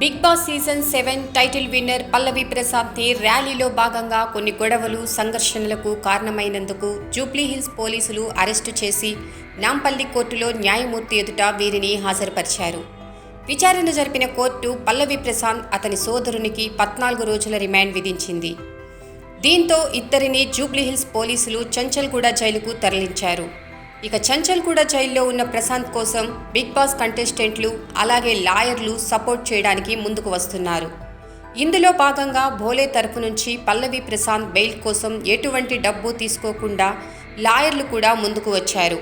Bigg Boss season seven title winner Pallavi ప్రసాద్ని ర్యాలీలో భాగంగా కొన్ని గొడవలు సంఘర్షణలకు కారణమైనందుకు జూబ్లీహిల్స్ పోలీసులు అరెస్టు చేసి నాంపల్లి కోర్టులో న్యాయమూర్తి ఎదుట వీరిని హాజరుపరిచారు. విచారణ జరిపిన కోర్టు పల్లవి ప్రశాంత్ అతని సోదరునికి పద్నాలుగు రోజుల రిమాండ్ విధించింది. దీంతో ఇద్దరిని జూబ్లీహిల్స్ పోలీసులు చంచల్గూడ జైలుకు తరలించారు. ఇక చంచల్గూడ జైల్లో ఉన్న ప్రశాంత్ కోసం బిగ్ బాస్ కంటెస్టెంట్లు అలాగే లాయర్లు సపోర్ట్ చేయడానికి ముందుకు వస్తున్నారు. ఇందులో భాగంగా భోలే తరపు నుంచి పల్లవి ప్రశాంత్ బెయిల్ కోసం ఎటువంటి డబ్బు తీసుకోకుండా లాయర్లు కూడా ముందుకు వచ్చారు.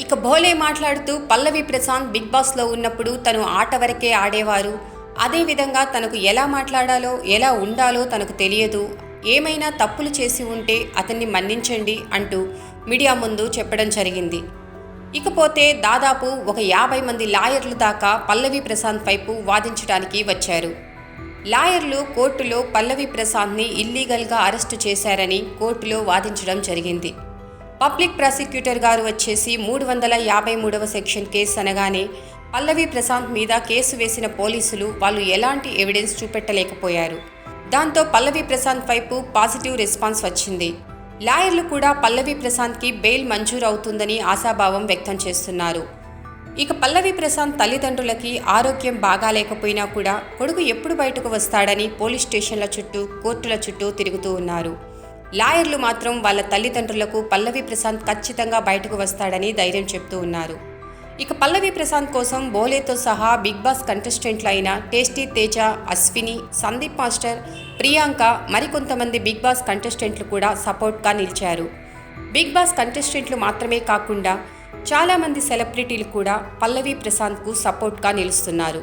ఇక భోలే మాట్లాడుతూ పల్లవి ప్రశాంత్ బిగ్ బాస్లో ఉన్నప్పుడు తను ఆట వరకే ఆడేవారు. అదేవిధంగా తనకు ఎలా మాట్లాడాలో ఎలా ఉండాలో తనకు తెలియదు. ఏమైనా తప్పులు చేసి ఉంటే అతన్ని మన్నించండి అంటూ మీడియా ముందు చెప్పడం జరిగింది. ఇకపోతే దాదాపు ఒక యాభై మంది లాయర్లు దాకా పల్లవి ప్రశాంత్ వైపు వాదించడానికి వచ్చారు. లాయర్లు కోర్టులో పల్లవి ప్రశాంత్ని ఇల్లీగల్గా అరెస్టు చేశారని కోర్టులో వాదించడం జరిగింది. పబ్లిక్ ప్రాసిక్యూటర్ గారు వచ్చేసి మూడు వందల యాభై మూడవ సెక్షన్ కేసు అనగానే పల్లవి ప్రశాంత్ మీద కేసు వేసిన పోలీసులు వాళ్ళు ఎలాంటి ఎవిడెన్స్ చూపెట్టలేకపోయారు. దాంతో పల్లవి ప్రశాంత్ వైపు పాజిటివ్ రెస్పాన్స్ వచ్చింది. లాయర్లు కూడా పల్లవి ప్రశాంత్కి బెయిల్ మంజూరు అవుతుందని ఆశాభావం వ్యక్తం చేస్తున్నారు. ఇక పల్లవి ప్రశాంత్ తల్లిదండ్రులకి ఆరోగ్యం బాగాలేకపోయినా కూడా కొడుకు ఎప్పుడు బయటకు వస్తాడని పోలీస్ స్టేషన్ల చుట్టూ కోర్టుల చుట్టూ తిరుగుతూ ఉన్నారు. లాయర్లు మాత్రం వాళ్ళ తల్లిదండ్రులకు పల్లవి ప్రశాంత్ ఖచ్చితంగా బయటకు వస్తాడని ధైర్యం చెప్తూ ఉన్నారు. ఇక పల్లవి ప్రశాంత్ కోసం బోలేతో సహా బిగ్ బాస్ కంటెస్టెంట్లు అయిన టేస్టీ తేజ అశ్విని సందీప్ మాస్టర్ ప్రియాంక మరికొంతమంది బిగ్ బాస్ కంటెస్టెంట్లు కూడా సపోర్ట్గా నిలిచారు. బిగ్ బాస్ కంటెస్టెంట్లు మాత్రమే కాకుండా చాలామంది సెలబ్రిటీలు కూడా పల్లవి ప్రశాంత్కు సపోర్ట్గా నిలుస్తున్నారు.